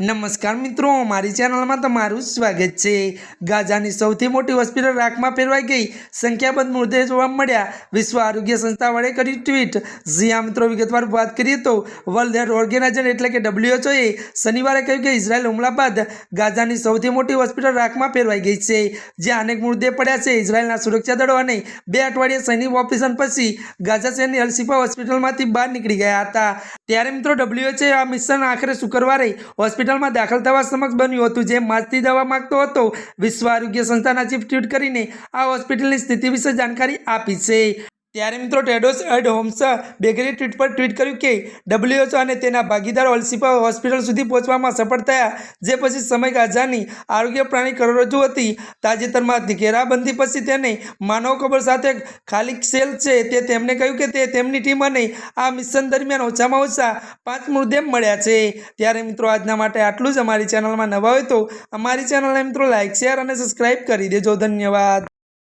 નમસ્કાર મિત્રો, મારી ચેનલમાં તમારું સ્વાગત છે. ગાઝાની સૌથી મોટી હોસ્પિટલ રાખમાં ફેરવાઈ ગઈ. સંખ્યાબંધ મૃતદેહ જોવા મળ્યા. વિશ્વ આરોગ્ય સંસ્થા વડે કરી ટ્વીટ. જ્યાં મિત્રો, વિગતવાર વાત કરીએ તો, વર્લ્ડ હેલ્થ ઓર્ગેનાઇઝેશન એટલે કે ડબ્લ્યુએચઓએ શનિવારે કહ્યું કે ઇઝરાયલ હુમલા બાદ ગાઝાની સૌથી મોટી હોસ્પિટલ રાખમાં ફેરવાઈ ગઈ છે. જ્યાં અનેક મૃતદેહ પડ્યા છે. ઇઝરાયલના સુરક્ષા દળો અને બે અઠવાડિયા સૈનિક ઓપરેશન પછી ગાઝા શહેરની અલશિફા હોસ્પિટલમાંથી બહાર નીકળી ગયા હતા. ત્યારે મિત્રો, ડબ્લ્યુએચએ આ મિશન આખરે શુક્રવારે હોસ્પિટલમાં દાખલ થવા સમક્ષ બન્યું હતું. જે માસથી દવા માગતો હતો, વિશ્વ આરોગ્ય સંસ્થાના ચીફ ટ્વીટ કરીને આ હોસ્પિટલની સ્થિતિ વિશે જાણકારી આપી છે. ત્યારે મિત્રો ટેડોસ એડ હોમ્સ બેગરી ટ્વીટ પર ટ્વીટ કર્યું કે ડબ્લ્યુએચઓ અને તેના ભાગીદાર ઓલસીપા હોસ્પિટલ સુધી પહોંચવામાં સફળ થયા, જે પછી સમય ગાઝાની આરોગ્ય પ્રાણી કરોડરજ્જુ હતી. તાજેતરમાં ઘેરાબંધી પછી તેને માનવ કબર સાથે ખાલી સેલ છે તે તેમણે કહ્યું કે તે તેમની ટીમ અને આ મિશન દરમિયાન ઓછામાં ઓછા પાંચ મૃતદેહ મળ્યા છે. ત્યારે મિત્રો આજના માટે આટલું જ. અમારી ચેનલમાં નવા હોય તો અમારી ચેનલને મિત્રો લાઇક શેર અને સબસ્ક્રાઈબ કરી દેજો. ધન્યવાદ.